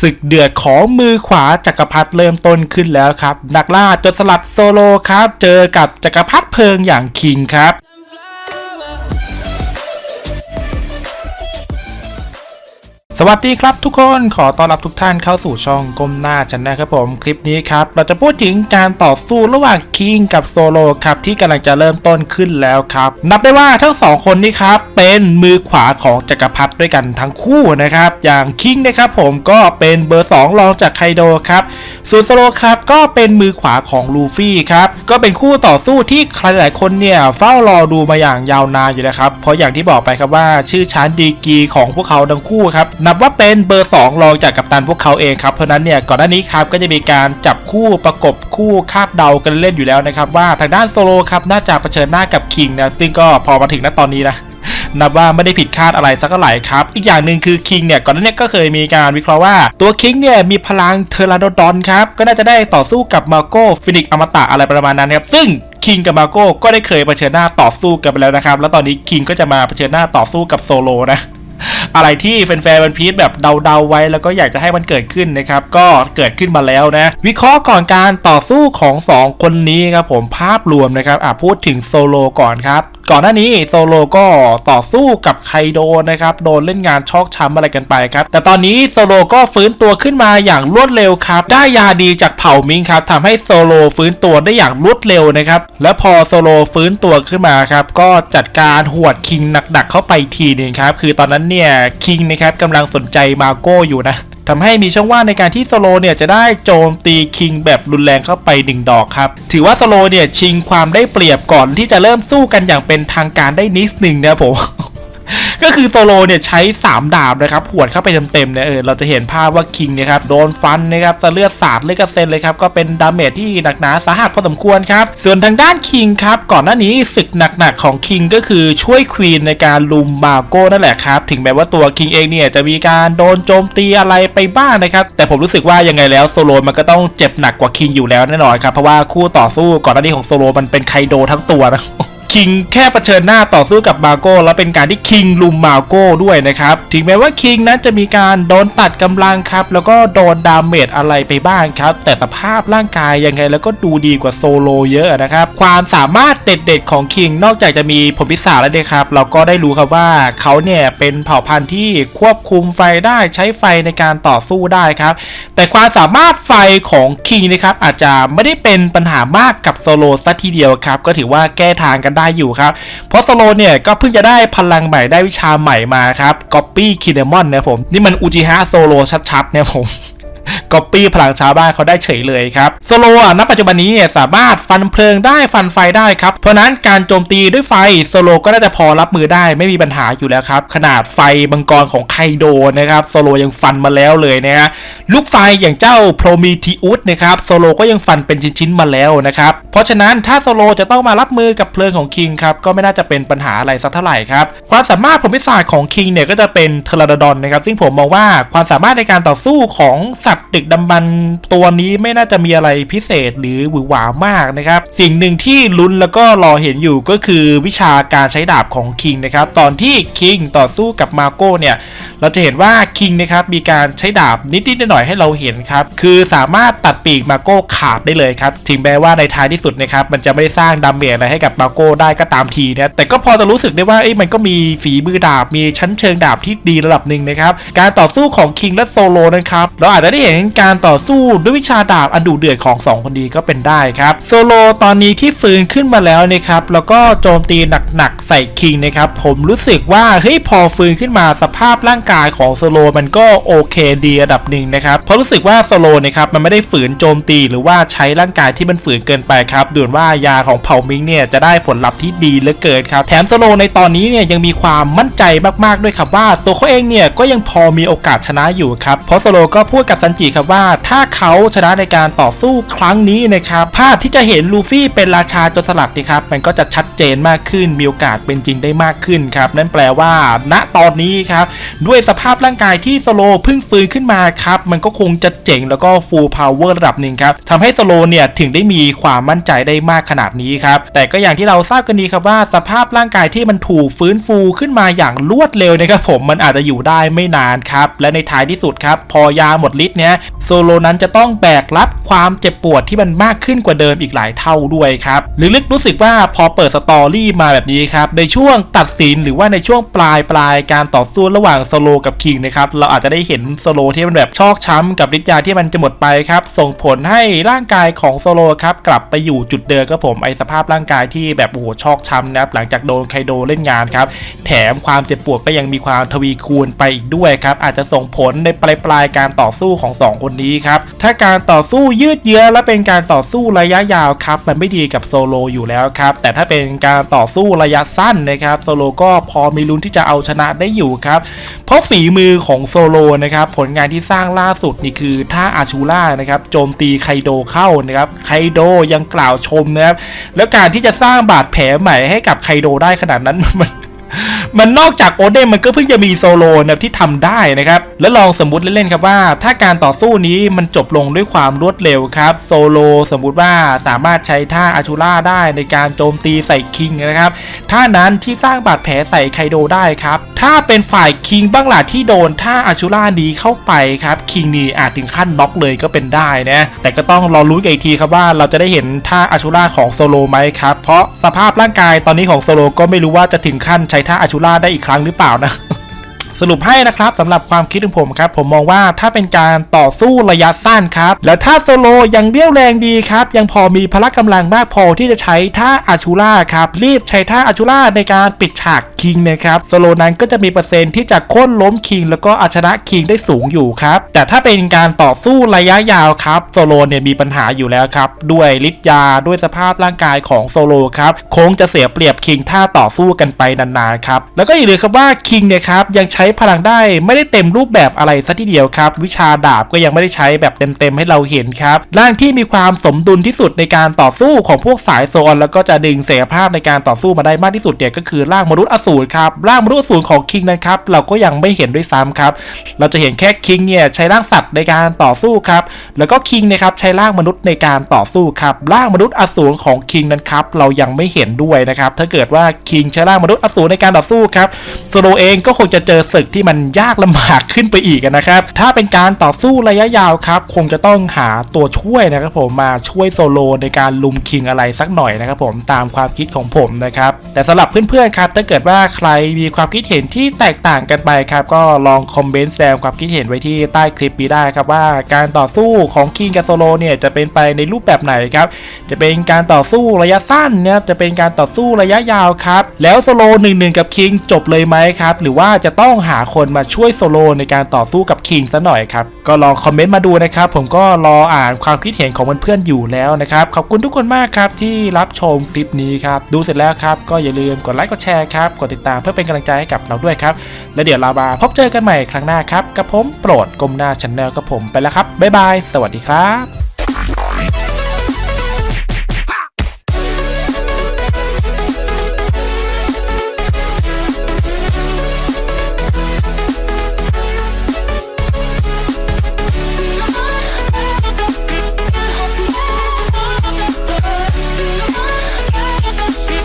ศึกเดือดของมือขวาจักรพรรดิเริ่มต้นขึ้นแล้วครับ นักล่าจดสลัดโซโลครับ เจอกับจักรพรรดิเพลิงอย่างคิงครับ สวัสดีครับทุกคนขอต้อนรับทุกท่านเข้าสู่ช่องก้มหน้าชันนะครับผมคลิปนี้ครับ เราจะพูดถึงการต่อสู้ระหว่างคิงกับโซโลครับที่กำลังจะเริ่มต้นขึ้นแล้วครับ นับได้ว่าทั้งสองคนนี้ครับเป็นมือขวาของจักรพรรดิด้วยกันทั้งคู่นะครับ อย่างคิงนะครับผมก็เป็นเบอร์ 2 รองจากไคโดครับส่วนโซโลครับก็เป็นมือขวาของลูฟี่ครับก็เป็นคู่ต่อสู้ที่ใครหลายคนเนี่ยเฝ้ารอดูมาอย่างยาวนานอยู่นะครับเพราะอย่างที่บอกไปครับว่าชื่อชั้นดีกีของพวกเขาทั้งคู่ครับนับว่าเป็นเบอร์ 2 รองจากกัปตันพวกเขาเองครับเพราะฉะนั้นเนี่ยก่อนหน้านี้ครับก็จะมีการจับคู่ประกบคู่คาดเดากันเล่นอยู่แล้วนะครับว่าทางด้านโซโลครับน่าจะเผชิญหน้ากับคิงนะซึ่งก็พอมาถึงณตอนนี้นะ นับว่าไม่ได้ผิดคาดอะไรสักเท่าไหร่ครับ อีกอย่างหนึ่งคือคิงเนี่ยก่อนหน้านี้ก็เคยมีการวิเคราะห์ว่าตัวคิงเนี่ยมีพลังเทอราโดดอนครับ ก็น่าจะได้ต่อสู้กับมาโก้ฟินิกอมตะอะไรประมาณนั้นครับ ซึ่งคิงกับมาโก้ก็ได้เคยเผชิญหน้าต่อสู้กันไปแล้วนะครับ แล้วตอนนี้คิงก็จะมาเผชิญหน้าต่อสู้กับโซโลนะ อะไรที่แฟนๆวันพีชแบบเดาๆไว้แล้วก็อยากจะให้มันเกิดขึ้นนะครับ ก็เกิดขึ้นมาแล้วนะ วิเคราะห์ก่อนการต่อสู้ของ 2 คนนี้ครับผมภาพรวมนะครับอะพูดถึงโซโลก่อนครับก่อนหน้านี้โซโลก็ต่อสู้กับไคโดนะครับโดนเล่นงานชอกช้ำอะไรกันไปครับ แต่ตอนนี้โซโลก็ฟื้นตัวขึ้นมาอย่างรวดเร็วครับ ได้ยาดีจากเผ่ามิงครับทำให้โซโลฟื้นตัวได้อย่างรวดเร็วนะครับ และพอโซโลฟื้นตัวขึ้นมาครับ ก็จัดการหวดคิงหนักๆเข้าไปทีนึงครับ คือตอนนั้นเนี่ยคิงนะครับกำลังสนใจมาโก้อยู่นะทำให้มีช่องว่างในการที่โซโลเนี่ยจะได้โจมตีคิงแบบรุนแรงเข้าไปหนึ่งดอกครับ ถือว่าโซโลเนี่ยชิงความได้เปรียบก่อนที่จะเริ่มสู้กันอย่างเป็นทางการได้นิดหนึ่งนะครับผม ก็คือโซโลเนี่ยใช้ 3 ดาบนะครับหวดเข้าไปเต็มๆเนี่ยเออเราจะเห็นภาพว่าคิงเนี่ยครับโดนฟันนะครับจะเลือดสาดเลือดกระเซ็นเลยครับก็เป็นดาเมจที่หนักหนาสาหัสพอสมควรครับส่วนทางด้านคิงครับก่อนหน้านี้ศึกหนักๆของคิงก็คือช่วยควีนในการลุมมาโก้นั่นแหละครับถึงแม้ว่าตัวคิงเองเนี่ยจะมีการโดนโจมตีอะไรไปบ้างนะครับแต่ผมรู้สึกว่ายังไงแล้วโซโลมันก็ต้องเจ็บหนักกว่าคิงอยู่แล้วแน่นอนครับเพราะว่าคู่ต่อสู้ก่อนหน้านี้ของโซโลมันเป็นไคโดทั้งตัวนะ คิงแค่เผชิญหน้าต่อสู้กับมาโก้แล้วเป็นการที่คิงลุมมาโก้ด้วยนะครับ ถึงแม้ว่าคิงนั้นจะมีการโดนตัดกำลังครับ แล้วก็โดนดาเมจอะไรไปบ้างครับ แต่สภาพร่างกายยังไงแล้วก็ดูดีกว่าโซโลเยอะนะครับ ความสามารถ เด็ดๆของคิงนอกจากจะมีผลพิศาแล้วเนี่ยครับ เราก็ได้รู้ครับว่าเขาเนี่ยเป็นเผ่าพันธุ์ที่ควบคุมไฟได้ใช้ไฟในการต่อสู้ได้ครับ แต่ความสามารถไฟของคิงนะครับอาจจะไม่ได้เป็นปัญหามากกับโซโลสัทีเดียวครับ ก็ถือว่าแก้ทางกันได้อยู่ครับ เพราะโซโลเนี่ยก็เพิ่งจะได้พลังใหม่ได้วิชาใหม่มาครับก๊อปปี้คินเนมอนนะผมนี่มันอูจิฮะโซโลชัดๆเนี่ยผม ก๊อปปี้พลังชาวบ้านเขาได้เฉยเลยครับโซโลอะณปัจจุบันนี้เนี่ยสามารถฟันเพลิงได้ฟันไฟได้ครับเพราะนั้นการโจมตีด้วยไฟโซโลก็น่าจะพอรับมือได้ไม่มีปัญหาอยู่แล้วครับขนาดไฟบังกรของไคโดนะครับโซโลยังฟันมาแล้วเลยนะฮะลูกไฟอย่างเจ้าโพรมีทิอุสนะครับโซโลก็ยังฟันเป็นชิ้นๆมาแล้วนะครับเพราะฉะนั้นถ้าโซโลจะต้องมารับมือกับเพลิงของคิงครับก็ไม่น่าจะเป็นปัญหาอะไรสักเท่าไหร่ครับความสามารถผลพิศาจของคิงเนี่ยก็จะเป็นเทอร์ดดอนนะครับซึ่งผมมองว่าความสามารถในการต่อสู้ของสัตว์ดึกดำบรรพ์ตัวนี้ไม่น่าจะมีอะไรพิเศษหรือหวือหวามากนะครับ สิ่งหนึ่งที่ลุ้นแล้วก็รอเห็นอยู่ก็คือวิชาการใช้ดาบของคิงนะครับ ตอนที่คิงต่อสู้กับมาโก้เนี่ย เราจะเห็นว่าคิงนะครับมีการใช้ดาบนิดๆหน่อยๆให้เราเห็นครับ คือสามารถตัดปีกมาโก้ขาดได้เลยครับ ถึงแม้ว่าในท้ายที่สุดนะครับมันจะไม่ได้สร้างดาเมจอะไรให้กับมาโก้ได้ก็ตามทีนะแต่ก็พอจะรู้สึกได้ว่าเอ้มันก็มีฝีมือดาบมีชั้นเชิงดาบที่ดีระดับหนึ่งนะครับการต่อสู้ของคิงและโซโลนะครับเราอาจจะได้เห็นการต่อสู้ด้วยวิชาดาบอันดุเดือดของสองคนนี้ก็เป็นได้ครับโซโลตอนนี้ที่ฟื้นขึ้นมาแล้วนะครับแล้วก็โจมตีหนักๆใส่คิงนะครับผมรู้สึกว่าเฮ้ยพอฟื้นขึ้นมาสภาพร่างกายของโซโลมันก็โอเคดีระดับหนึ่งนะครับเพราะรู้สึกว่าโซโลนะครับมันไม่ได้ฝืนโจมตีหรือว่าใช้ร่างกายที่มันฝืนเกินไปครับดูเหมือนว่ายาของเผ่ามิงเนี่ยจะได้ผลลัพธ์ที่ดีเหลือเกินครับแถมโซโลในตอนนี้เนี่ยยังมีความมั่นใจมากๆด้วยครับว่าตัวเขาเองเนี่ยก็ยังพอมีโอกาสชนะอยู่ครับเพราะโซโลก็พูดกับซันจิครับว่าถ้าเขาชนะในการต่อสู้ครั้งนี้นะครับภาพที่จะเห็นลูฟี่เป็นราชาโจรสลัดนะครับมันก็จะชัดเจนมากขึ้นมีโอกาสเป็นจริงได้มากขึ้นครับนั่นแปลว่า ณตอนนี้ครับด้วยสภาพร่างกายที่สโลเพิ่งฟื้นขึ้นมาครับมันก็คงจะเจ๋งแล้วก็ฟูลพาวเวอร์ระดับหนึ่งครับทำให้สโลเนี่ยถึงได้มีความมั่นใจได้มากขนาดนี้ครับแต่ก็อย่างที่เราทราบกันดีครับว่าสภาพร่างกายที่มันถูกฟื้นฟูขึ้นมาอย่างรวดเร็วนะครับผมมันอาจจะอยู่ได้ไม่นานครับและในท้ายที่สุดครับพอยาหมดฤทธิ์เนี่ยโซโลนั้นจะต้องแบกรับความเจ็บปวดที่มันมากขึ้นกว่าเดิมอีกหลายเท่าด้วยครับลึกๆรู้สึกว่าพอเปิดสตอรี่มาแบบนี้ครับในช่วงตัดสินหรือว่าในช่วงปลายปลายการต่อสู้ระหว่างโซโลกับคิงนะครับเราอาจจะได้เห็นโซโลที่มันแบบชอกช้ำกับฤทธิ์ยาที่มันจะหมดไปครับส่งผลให้ร่างกายของโซโลครับกลับไปอยู่จุดเดิมครับผมไอสภาพร่างกายที่แบบโอ้โหชอกช้ำนะครับหลังจากโดนไคโดเล่นงานครับแถมความเจ็บปวดก็ยังมีความทวีคูณไปอีกด้วยครับอาจจะส่งผลในปลายปลายๆการต่อสู้ของสองคนนี้ครับ ถ้าการต่อสู้ยืดเยื้อและเป็นการต่อสู้ระยะยาวครับ มันไม่ดีกับโซโลอยู่แล้วครับ แต่ถ้าเป็นการต่อสู้ระยะสั้นนะครับโซโลก็พอมีลุ้นที่จะเอาชนะได้อยู่ครับ เพราะฝีมือของโซโลนะครับผลงานที่สร้างล่าสุดนี่คือท่าอาชูล่านะครับโจมตีไคโดเข้านะครับไคโดยังกล่าวชมนะครับแล้วการที่จะสร้างบาดแผลใหม่ให้กับไคโดได้ขนาดนั้นมัน มันนอกจากโอเดนมันก็เพิ่งจะมีโซโลนะที่ทำได้นะครับ แล้วลองสมมติเล่นๆครับว่า ถ้าการต่อสู้นี้มันจบลงด้วยความรวดเร็วครับโซโลสมมุติว่าสามารถใช้ท่าอาชูล่าได้ในการโจมตีใส่คิงนะครับท่านั้นที่สร้างบาดแผลใส่ไคโดได้ครับ ถ้าเป็นฝ่ายคิงบ้างล่ะที่โดนท่าอาชูล่านี้เข้าไปครับคิงนี่อาจถึงขั้นน็อกเลยก็เป็นได้นะแต่ก็ต้องรอรู้นกันอีกทีครับว่าเราจะได้เห็นท่าอาชูล่าของโซโลไหมครับเพราะสภาพร่างกายตอนนี้ของโซโลก็ไม่รู้ว่าจะถึงขั้นใช้ท่าอาชูล่าได้อีกครั้งหรือเปล่านะ สรุปให้นะครับสำหรับความคิดของผมครับ ผมมองว่าถ้าเป็นการต่อสู้ระยะสั้นครับ แล้วถ้าโซโลยังเรี่ยวแรงดีครับ ยังพอมีพละกำลังมากพอที่จะใช้ท่าอาชูล่าครับ รีบใช้ท่าอาชูล่าในการปิดฉากคิงนะครับโซโลนั้นก็จะมีเปอร์เซ็นต์ที่จะโค่นล้มคิง แล้วก็เอาชนะคิงได้สูงอยู่ครับ แต่ถ้าเป็นการต่อสู้ระยะยาวครับโซโลเนี่ยมีปัญหาอยู่แล้วครับ ด้วยฤทธิ์ยาด้วยสภาพร่างกายของโซโลครับคงจะเสียเปรียบคิงถ้าต่อสู้กันไปนานๆครับแล้วก็อย่าลืมครับว่าคิงเนี่ยครับยังใช้ช้พลังได้ไม่ได้เต็มรูปแบบอะไรซะทีเดียวครับ วิชาดาบก็ยังไม่ได้ใช้แบบเต็มๆให้เราเห็นครับร่างที่มีความสมดุลที่สุดในการต่อสู้ของพวกสายโซนแล้วก็จะดึงเสียภาพในการต่อสู้มาได้มากที่สุดเนี่ยก็คือร่างมนุษย์อสูรครับร่างมนุษย์อสูรของคิงนะครับเราก็ยังไม่เห็นด้วยซ้ำครับเราจะเห็นแค่คิงเนี่ยใช้ร่างสัตว์ในการต่อสู้ครับแล้วก็คิงนะครับใช้ร่างมนุษย์ในการต่อสู้ครับร่างมนุษย์อสูรของคิงนั้นครับเรายังไม่เห็นด้วยนะครับถ้าเกิดว่าคิงใช้ร่างมนุษย์อสูรในการต่อสู้ครับโซโลเองก็คงจะเจอศึกที่มันยากลำบากขึ้นไปอีกนะครับ ถ้าเป็นการต่อสู้ระยะยาวครับ คงจะต้องหาตัวช่วยนะครับผมมาช่วยโซโลในการลุมคิงอะไรสักหน่อยนะครับผมตามความคิดของผมนะครับแต่สำหรับเพื่อนๆครับถ้าเกิดว่าใครมีความคิดเห็นที่แตกต่างกันไปครับก็ลองคอมเมนต์แสดงความคิดเห็นไว้ที่ใต้คลิปนี้ได้ครับว่าการต่อสู้ของคิงกับโซโลเนี่ยจะเป็นไปในรูปแบบไหนครับจะเป็นการต่อสู้ระยะสั้นเนี่ยจะเป็นการต่อสู้ระยะยาวครับแล้วโซโลหนึ่งหนึ่งกับคิงจบเลยไหมครับหรือว่าจะต้องหาคนมาช่วยโซโลในการต่อสู้กับคิงซะหน่อยครับ ก็ลองคอมเมนต์มาดูนะครับ ผมก็รออ่านความคิดเห็นของเพื่อนๆอยู่แล้วนะครับ ขอบคุณทุกคนมากครับที่รับชมคลิปนี้ครับ ดูเสร็จแล้วครับ ก็อย่าลืมกดไลค์กดแชร์ครับ กดติดตามเพื่อเป็นกำลังใจให้กับเราด้วยครับ และเดี๋ยวเรามาพบเจอกันใหม่ครั้งหน้าครับ กับผมโปรดกลมหน้าช n แนลกับผมไปแล้วครับบ๊ายบาย สวัสดีครับ